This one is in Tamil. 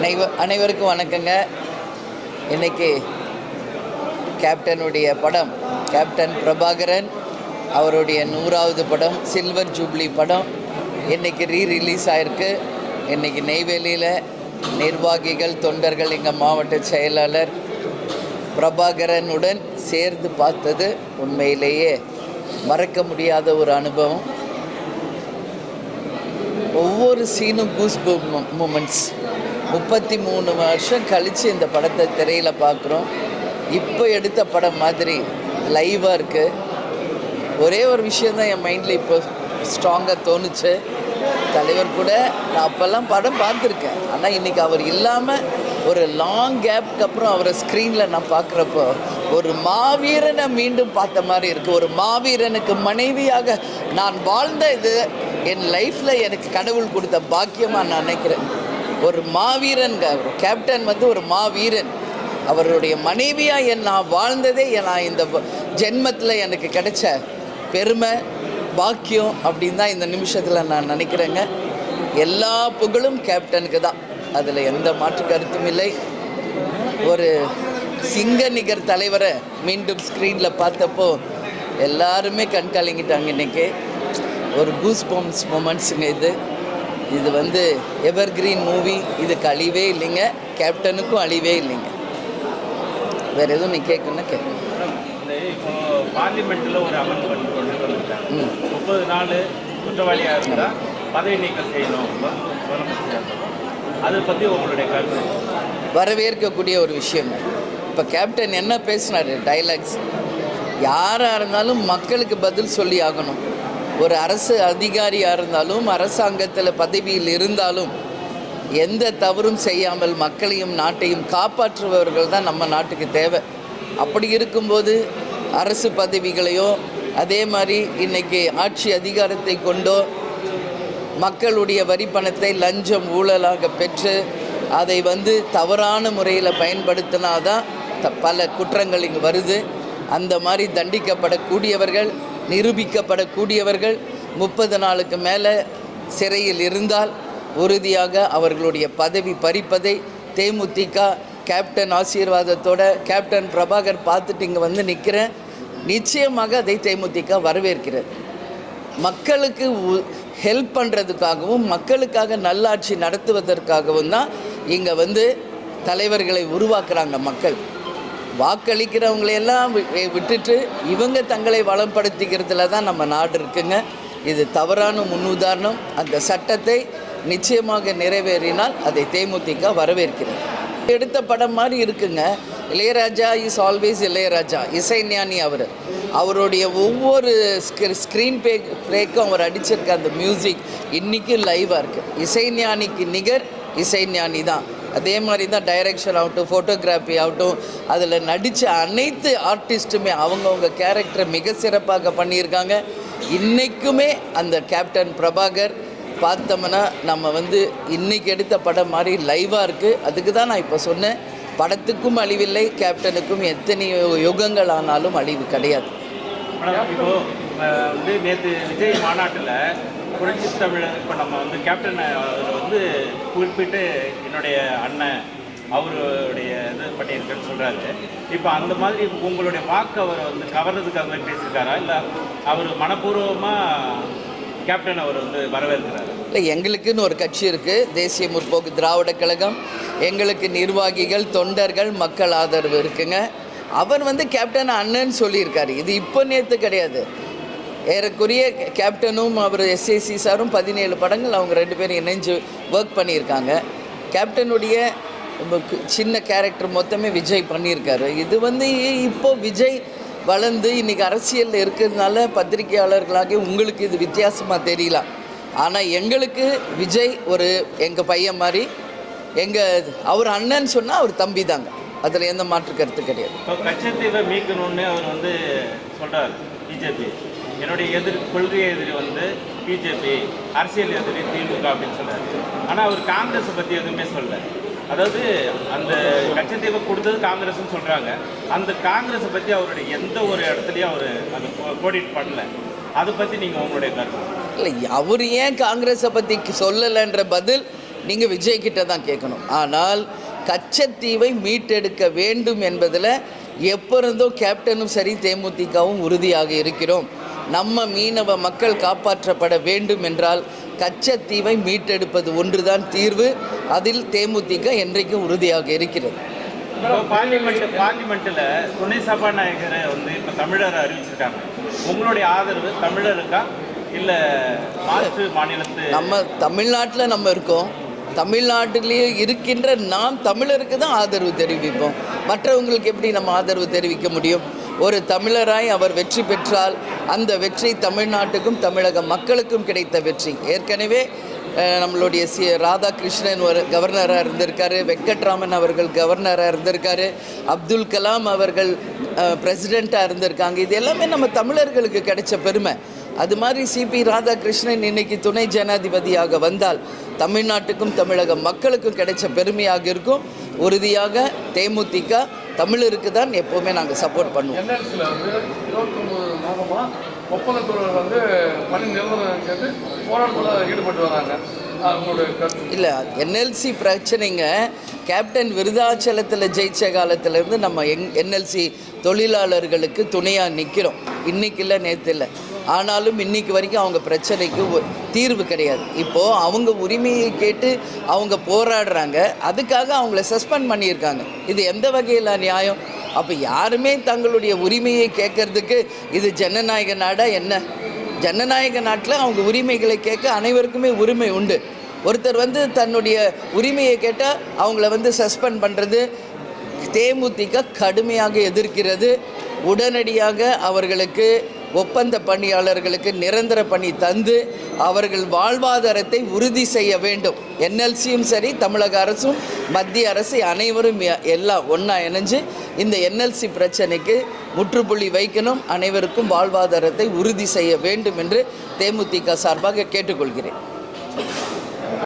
அனைவ அனைவருக்கும் வணக்கங்க. இன்னைக்கு கேப்டனுடைய படம் கேப்டன் பிரபாகரன் அவருடைய நூறாவது படம் சில்வர் ஜூப்ளி படம் இன்னைக்கு ரீ ரிலீஸ் ஆயிருக்கு. இன்னைக்கு நெய்வேலியில் நிர்வாகிகள் தொண்டர்கள் எங்கள் மாவட்ட செயலாளர் பிரபாகரனுடன் சேர்ந்து பார்த்தது உண்மையிலேயே மறக்க முடியாத ஒரு அனுபவம். ஒவ்வொரு சீனும் கூஸ் மூமெண்ட்ஸ் முப்பத்தி மூணு வருஷம் கழித்து இந்த படத்தை திரையில் பார்க்குறோம் இப்போ எடுத்த படம் மாதிரி லைவாக இருக்குது ஒரே ஒரு விஷயந்தான் என் மைண்டில் இப்போ ஸ்ட்ராங்காக தோணுச்சு. தலைவர் கூட நான் அப்போல்லாம் படம் பார்த்துருக்கேன். ஆனால் இன்றைக்கி அவர் இல்லாமல் ஒரு லாங் கேப்க்கு அப்புறம் அவரை ஸ்க்ரீனில் நான் பார்க்குறப்போ ஒரு மாவீரனை மீண்டும் பார்த்த மாதிரி இருக்குது ஒரு மாவீரனுக்கு மனைவியாக நான் வாழ்ந்த இது என் லைஃப்பில் எனக்கு கடவுள் கொடுத்த பாக்கியமாக நான் நினைக்கிறேன். ஒரு மாவீரன் கேப்டன் வந்து ஒரு மாவீரன். அவருடைய மனைவியாக என் நான் வாழ்ந்ததே நான் இந்த ஜென்மத்தில் எனக்கு கிடைச்ச பெருமை பாக்கியம் அப்படின்னு தான் இந்த நிமிஷத்தில் நான் நினைக்கிறேங்க. எல்லா புகழும் கேப்டனுக்கு தான். அதில் எந்த மாற்று கருத்தும் இல்லை. ஒரு சிங்க நிகர் தலைவரை மீண்டும் ஸ்க்ரீனில் பார்த்தப்போ எல்லாருமே கண் கலங்கிட்டாங்க ஒரு கூஸ் பம்ப்ஸ் மூமெண்ட்ஸுங்க இது. இது வந்து எவர் கிரீன் மூவி இதுக்கு அழிவே இல்லைங்க. கேப்டனுக்கும் அழிவே இல்லைங்க. வேறு எதுவும் நீ கேட்கணும்னா கேட்க பார்லிமெண்ட்டில் ஒரு அமெண்ட்மெண்ட் கொண்டு முப்பது நாள் குற்றவாளியாக இருந்தால் பதவி நீக்கம் செய்யணும். அதை பற்றி உங்களுடைய கருத்து வரவேற்கக்கூடிய ஒரு விஷயம். இப்போ கேப்டன் என்ன பேசினார்? டைலாக்ஸ் யாராக இருந்தாலும் மக்களுக்கு பதில் சொல்லி ஆகணும். ஒரு அரசு அதிகாரியாக இருந்தாலும் அரசாங்கத்தில் பதவியில் இருந்தாலும் எந்த தவறும் செய்யாமல் மக்களையும் நாட்டையும் காப்பாற்றுபவர்கள் தான் நம்ம நாட்டுக்கு தேவை. அப்படி இருக்கும்போது அரசு பதவிகளையோ அதே மாதிரி இன்னைக்கு ஆட்சி அதிகாரத்தை கொண்டோ மக்களுடைய வரி பணத்தை லஞ்சம் ஊழலாக பெற்று அதை வந்து தவறான முறையில் பயன்படுத்தினாதான் த பல குற்றங்கள் இங்கு வருது. அந்த மாதிரி தண்டிக்கப்படக்கூடியவர்கள் நிரூபிக்கப்படக்கூடியவர்கள் முப்பது நாளுக்கு மேலே சிறையில் இருந்தால் உறுதியாக அவர்களுடைய பதவி பறிப்பதை தேமுதிக கேப்டன் ஆசீர்வாதத்தோட கேப்டன் பிரபாகர் பார்த்துட்டு இங்கே வந்து நிற்கிறேன் நிச்சயமாக அதை தேமுதிக வரவேற்கிறது. மக்களுக்கு ஹெல்ப் பண்ணுறதுக்காகவும் மக்களுக்காக நல்லாட்சி நடத்துவதற்காகவும் தான் இங்கே வந்து தலைவர்களை உருவாக்குறாங்க மக்கள். வாக்களிக்கிறவங்களையெல்லாம் வி- விட்டுட்டு இவங்க தங்களை வளப்படுத்திக்கிறதுல தான் நம்ம நாடு இருக்குங்க. இது தவறான முன்னுதாரணம். அந்த சட்டத்தை நிச்சயமாக நிறைவேறினால் அதை தேமுதிக வரவேற்கிறது. எடுத்த படம் மாதிரி இருக்குங்க. இளையராஜா இஸ் ஆல்வேஸ் இளையராஜா இசைஞானி அவர். அவருடைய ஒவ்வொரு ஸ்க்ரீன் பே பிரேக்கும் அவர் அடிச்சிருக்க அந்த மியூசிக் இன்றைக்கும் லைவாக இருக்குது இசைஞானிக்கு நிகர் இசைஞானி தான். அதே மாதிரி தான் டைரக்ஷன் ஆகட்டும் ஃபோட்டோகிராஃபி ஆகட்டும் அதில் நடித்த அனைத்து ஆர்டிஸ்ட்டுமே அவங்கவுங்க கேரக்டரை மிக சிறப்பாக பண்ணியிருக்காங்க. இன்றைக்குமே அந்த கேப்டன் பிரபாகர் பார்த்தோம்னா நம்ம வந்து இன்றைக்கி எடுத்த படம் மாதிரி லைவாக இருக்குது அதுக்கு தான் நான் இப்போ சொன்னேன். படத்துக்கும் அழிவில்லை கேப்டனுக்கும் எத்தனை யுகங்கள் ஆனாலும் அழிவு கிடையாது. இப்போ வந்து நேற்று விஜய் மாநாட்டில் புரட்சி தமிழர் இப்போ நம்ம வந்து கேப்டன் அவர் வந்து குறிப்பிட்டு என்னுடைய அண்ணன் அவருடைய இது பண்ணியிருக்கேன்னு சொல்கிறாரு இப்போ அந்த மாதிரி உங்களுடைய வாக்கு அவர் வந்து கவர்றதுக்காக மாதிரி பேசியிருக்காரா? இல்லை அவர் மனப்பூர்வமாக கேப்டன் அவர் வந்து வரவேற்கிறாரு? இல்லை எங்களுக்குன்னு ஒரு கட்சி இருக்குது தேசிய முற்போக்கு திராவிட கழகம். எங்களுக்கு நிர்வாகிகள் தொண்டர்கள் மக்கள் ஆதரவு இருக்குங்க. அவர் வந்து கேப்டன் அண்ணன் சொல்லியிருக்காரு. இது இப்போ நேற்று கிடையாது. ஏறக்குரிய கேப்டனும் அவர் எஸ்ஏசி சாரும் பதினேழு படங்கள் அவங்க ரெண்டு பேரும் இணைஞ்சு ஒர்க் பண்ணியிருக்காங்க. கேப்டனுடைய சின்ன கேரக்டர் மொத்தமே விஜய் பண்ணியிருக்காரு. இது வந்து இப்போ விஜய் வளர்ந்து இன்னைக்கு அரசியலில் இருக்கிறதுனால பத்திரிகையாளர்களாகி உங்களுக்கு இது வித்தியாசமாக தெரியலாம். ஆனால் எங்களுக்கு விஜய் ஒரு எங்கள் பையன் மாதிரி எங்கள் அவர் அண்ணன் சொன்னால் அவர் தம்பி தாங்க. அதில் எந்த மாற்று கருத்து கிடையாது. இப்போ மீட்கணும்னு அவர் வந்து சொல்கிறார் பிஜேபி. என்னுடைய எதிர் கொள்கை எதிரி வந்து பிஜேபி அரசியல் எதிரி திமுக அப்படின்னு சொன்னார் ஆனால் அவர் காங்கிரஸை பற்றி எதுவுமே சொல்லலை. அதாவது அந்த கட்சத்தீவை கொடுத்தது காங்கிரஸ்னு சொல்கிறாங்க அந்த காங்கிரஸை பற்றி அவருடைய எந்த ஒரு இடத்துலையும் அவர் அந்த கோடிட் பண்ணல. அதை பற்றி நீங்கள் உங்களுடைய கருத்து? இல்லை அவர் ஏன் காங்கிரஸை பற்றி சொல்லலைன்ற பதில் நீங்கள் விஜய் கிட்ட தான் கேட்கணும். ஆனால் கச்சத்தீவை மீட்டெடுக்க வேண்டும் என்பதில் எப்பொழுதோ கேப்டனும் சரி தேமுதிகவும் உறுதியாக இருக்கிறோம். நம்ம மீனவ மக்கள் காப்பாற்றப்பட வேண்டும் என்றால் கச்சத்தீவை மீட்டெடுப்பது ஒன்றுதான் தீர்வு. அதில் தேமுதிக என்றைக்கும் உறுதியாக இருக்கிறது. இப்போ பார்லிமெண்ட் பார்லிமெண்ட்டில் துணை சபாநாயகரை வந்து இப்போ தமிழர் அறிவிச்சிருக்காங்க. உங்களுடைய ஆதரவு தமிழருக்கா இல்லை மாற்று மாநிலத்து நம்ம தமிழ்நாட்டில் நம்ம இருக்கோம். தமிழ்நாட்டிலேயே இருக்கின்ற நாம் தமிழருக்கு தான் ஆதரவு தெரிவிப்போம். மற்றவங்களுக்கு எப்படி நம்ம ஆதரவு தெரிவிக்க முடியும்? ஒரு தமிழராய் அவர் வெற்றி பெற்றால் அந்த வெற்றி தமிழ்நாட்டுக்கும் தமிழக மக்களுக்கும் கிடைத்த வெற்றி. ஏற்கனவே நம்மளுடைய சி ராதாகிருஷ்ணன் ஒரு கவர்னராக இருந்திருக்காரு வெங்கட்ராமன் அவர்கள் கவர்னராக இருந்திருக்காரு அப்துல் கலாம் அவர்கள் பிரசிடெண்ட்டாக இருந்திருக்காங்க. இது எல்லாமே நம்ம தமிழர்களுக்கு கிடைச்ச பெருமை. அது மாதிரி சிபி ராதாகிருஷ்ணன் இன்னைக்கு துணை ஜனாதிபதியாக வந்தால் தமிழ்நாட்டுக்கும் தமிழக மக்களுக்கும் கிடைச்ச பெருமையாக இருக்கும். உறுதியாக தேமுதிக தமிழருக்கு தான் எப்போவுமே நாங்கள் சப்போர்ட் பண்ணுவோம். இல்லை என்எல்சி பிரச்சனைங்க கேப்டன் விருதாச்சலத்தில் ஜெயிச்ச காலத்திலேருந்து நம்ம எங் என்எல்சி தொழிலாளர்களுக்கு துணையாக நிற்கிறோம் இன்னைக்கு இல்லை நேற்று இல்லை. ஆனாலும் இன்னைக்கு வரைக்கும் அவங்க பிரச்சனைக்கு தீர்வு கிடையாது. இப்போது அவங்க உரிமையை கேட்டு அவங்க போராடுறாங்க. அதுக்காக அவங்கள சஸ்பெண்ட் பண்ணியிருக்காங்க. இது எந்த வகையில் நியாயம்? அப்போ யாருமே தங்களுடைய உரிமையை கேட்கறதுக்கு இது ஜனநாயக நாடா என்ன? ஜனநாயக நாட்டில் அவங்க உரிமைகளை கேட்க அனைவருக்குமே உரிமை உண்டு. ஒருத்தர் வந்து தன்னுடைய உரிமையை கேட்டால் அவங்கள வந்து சஸ்பெண்ட் பண்ணுறது தேமுதிக கடுமையாக எதிர்க்கிறது. உடனடியாக அவர்களுக்கு ஒப்பந்த பணியாளர்களுக்கு நிரந்தர பணி தந்து அவர்கள் வாழ்வாதாரத்தை உறுதி செய்ய வேண்டும். என்எல்சியும் சரி தமிழக அரசும் மத்திய அரசு அனைவரும் எல்லாம் ஒன்றா இணைஞ்சு இந்த என்எல்சி பிரச்சனைக்கு முற்றுப்புள்ளி வைக்கணும். அனைவருக்கும் வாழ்வாதாரத்தை உறுதி செய்ய வேண்டும் என்று தேமுதிக சார்பாக கேட்டுக்கொள்கிறேன்.